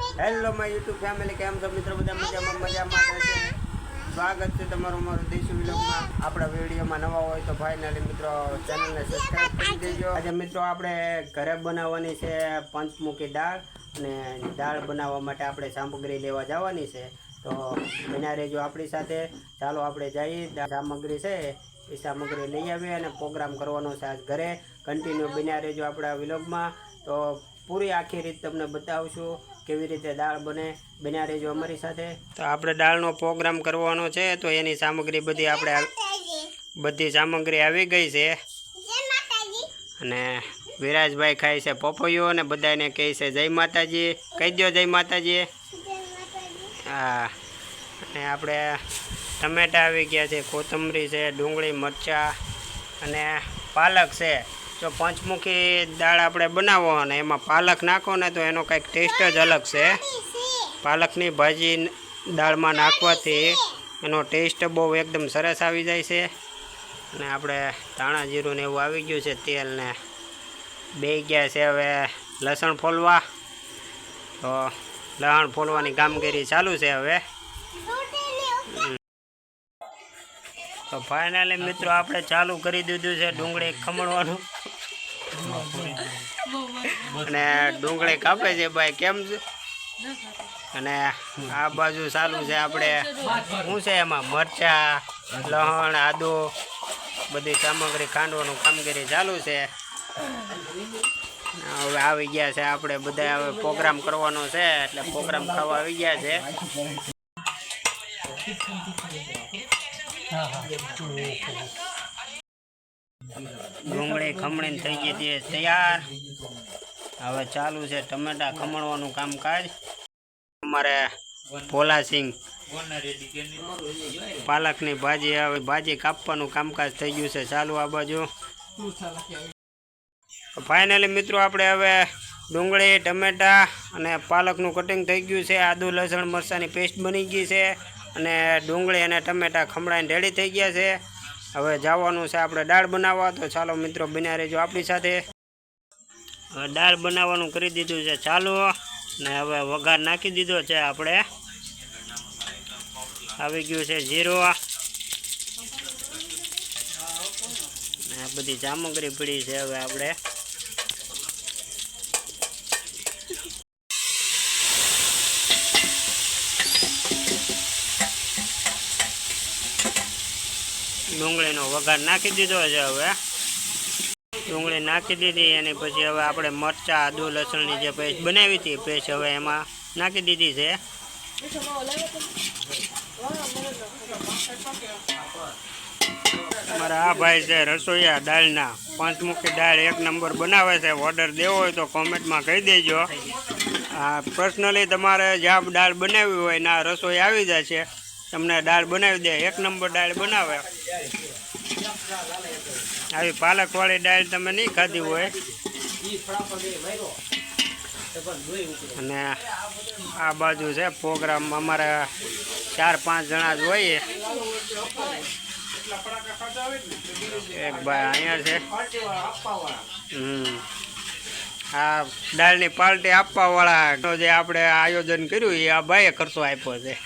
Hello my YouTube family કેમ છો મિત્રો? બધા મજામાં? મજામાં જ સ્વાગત છે તમારું મારું દેશી વિલોગમાં. આપણા વિડીયોમાં નવા હોય તો ફાઇનલી મિત્રો ચેનલને સબસ્ક્રાઈબ કરી દેજો. આજે મિત્રો આપણે ઘરે બનાવવાની છે પંચમુખી દાળ અને દાળ બનાવવા માટે આપણે સામગ્રી લેવા જવાની છે. તો બના રહેજો આપણી સાથે. ચાલો આપણે જઈએ. સામગ્રી છે એ સામગ્રી લઈ આવીએ અને પ્રોગ્રામ કરવાનો છે આજ ઘરે. કન્ટિન્યુ બન્યા રહેજો આપણા વિલોગમાં. તો પૂરી આખી રીત તમને બતાવશું. કેવી રીતે દાળ બને બન્યા રહેજો અમારી સાથે. તો આપણે દાળનો પ્રોગ્રામ કરવાનો છે તો એની સામગ્રી બધી આપણે બધી સામગ્રી આવી ગઈ છે. અને વિરાજભાઈ ખાય છે પપૈયો અને બધાને કહે છે જય માતાજી. કહી દો જય માતાજી. હા અને આપણે ટમેટા આવી ગયા છે કોથમરી છે ડુંગળી મરચાં અને પાલક છે. જો પંચમુખી દાળ આપણે બનાવો અને એમાં પાલક નાખો ને તો એનો કંઈક ટેસ્ટ જ અલગ છે. પાલકની ભાજી દાળમાં નાખવાથી એનો ટેસ્ટ બહુ એકદમ સરસ આવી જાય છે. અને આપણે ધાણા જીરું ને એવું આવી ગયું છે તેલ ને બે ગયા છે હવે લસણ ફોલવા. તો લસણ ફોલવાની કામગીરી ચાલુ છે હવે. તો ફાઇનલી મિત્રો આપણે ચાલુ કરી દીધું છે ડુંગળી ખમણવાનું. અને ડુંગળી કાપે છે ભાઈ, કેમ છે? અને આ બાજુ ચાલુ છે આપણે, શું છે એમાં? મરચા, લહણ, આદુ, બધી સામગ્રી, ખાંડવાનું કામગીરી ચાલુ છે. હવે આવી ગયા છે આપણે બધા હવે પ્રોગ્રામ કરવાનો છે, એટલે પ્રોગ્રામ ખાવા આવી ગયા છે. ડુંગળી ખમણી થઈ ગઈ છે તૈયાર. હવે ચાલુ છે ટમેટા ખમણવાનું કામકાજ. અમારે ભોલાસિંહ પાલકની ભાજી હવે ભાજી કાપવાનું કામકાજ થઈ ગયું છે ચાલુ આ બાજુ. ફાઇનલી મિત્રો, આપણે હવે ડુંગળી, ટમેટા અને પાલકનું કટિંગ થઈ ગયું છે. આદુ, લસણ, મરચાંની પેસ્ટ બની ગઈ છે. અને ડુંગળી અને ટમેટા ખમણાઈને રેડી થઈ ગયા છે. હવે જવાનું છે આપણે દાળ બનાવવા. તો ચાલો મિત્રો બન્યા રહેજો આપણી સાથે. હવે દાળ બનાવવાનું કરી દીધું છે ચાલુ. ને હવે વઘાર નાખી દીધો છે આપણે. આવી ગયું છે જીરો. આ બધી સામગ્રી પડી છે હવે આપણે. ડુંગળીનો વઘાર નાખી દીધો છે હવે. ડુંગળી નાખી દીધી અને પછી હવે આપણે મરચાં, આદુ, લસણની જે પેસ્ટ બનાવી હતી પેસ્ટ હવે એમાં નાખી દીધી છે. અમારા આ ભાઈ છે રસોઈયા દાળના. પંચમુખી દાળ એક નંબર બનાવે છે. ઓર્ડર દેવો હોય તો કોમેન્ટમાં કહી દેજો. આ પર્સનલી તમારે જ્યાં દાળ બનાવી હોય ના રસોઈ આવી જાય છે. તમને દાળ બનાવી દે, એક નંબર દાળ બનાવે. આવી પાલકવાળી દાળ તમે નહીં ખાધી હોય. અને આ બાજુ છે પ્રોગ્રામ, અમારા ચાર પાંચ જણા જ હોઈએ. એક ભાઈ અહીંયા છે. હમ. આ દાળની પાર્ટી આપવાવાળા જે આપણે આયોજન કર્યું એ આ ભાઈએ ખર્ચો આપ્યો છે.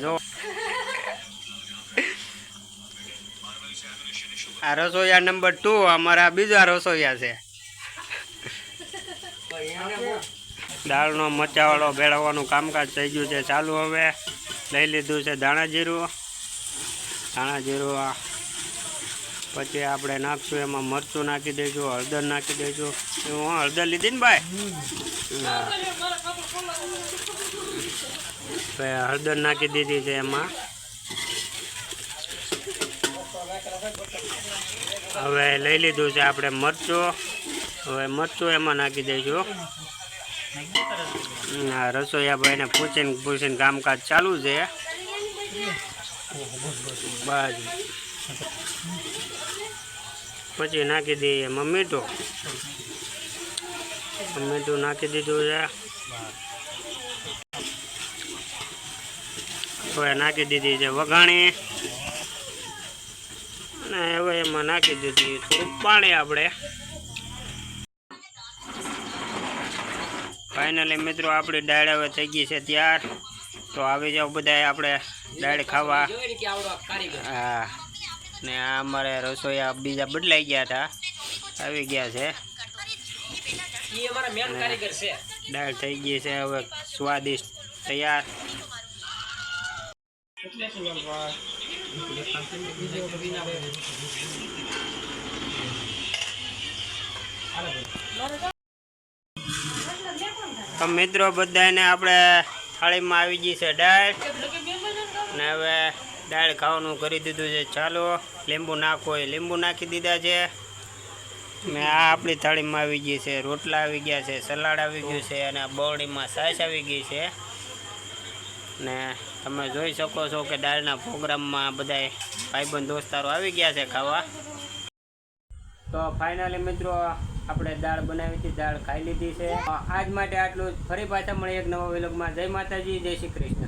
જો. આ રસોઈયા નંબર ટુ અમારા બીજા રસોઈયા છે. દાળનો મચાવાળો ભેળવવાનું કામકાજ થઈ ગયું છે ચાલુ હવે. લઈ લીધું છે ધાણા જીરું. ધાણા જીરું આ. પછી આપણે નાખશું એમાં મરચું નાખી દઈશું હળદર નાખી દઈશું હું હળદર લીધી ને ભાઈ? હળદર નાખી દીધી છે એમાં. હવે લઈ લીધું છે આપણે મરચું. હવે મરચું એમાં નાખી દઈશું. રસોઈયા ભાઈને પૂછીને પૂછીને કામકાજ ચાલુ છે. બસ. પછી નાખી દઈએ એમાં મીઠું મીઠું નાખી દીધું છે. હવે નાખી દીધી છે વઘાણી. અને હવે એમાં નાખી દીધી થોડુંક પાણી આપણે. ફાઇનલી મિત્રો આપણી દાળ હવે થઈ ગઈ છે ત્યાર. તો આવી જાઓ બધા આપણે દાળ ખાવા. હા. ને આ અમારે રસોઈયા બીજા બદલાઈ ગયા હતા. આવી ગયા છે. દાળ થઈ ગઈ છે હવે સ્વાદિષ્ટ તૈયાર. તો મિત્રો બધાને આપણે થાળીમાં આવી ગઈ છે દાળ. ને હવે દાળ ખાવાનું કરી દીધું છે. ચાલો, લીંબુ નાખો. હોય લીંબુ નાખી દીધા છે. ને આ આપણી થાળીમાં આવી ગઈ છે. રોટલા આવી ગયા છે, સલાડ આવી ગયું છે અને બવડીમાં સાસ આવી ગઈ છે. ને તમે જોઈ શકો છો કે દાળના પ્રોગ્રામમાં બધાય ભાઈબંધ દોસ્તારો આવી ગયા છે ખાવા. તો ફાઇનલી મિત્રો, આપણે દાળ બનાવી હતી, દાળ ખાઈ લીધી છે. આજ માટે આટલું ફરી પાછા મળીએ એક નવા વિલોગમાં જય માતાજી, જય શ્રી કૃષ્ણ.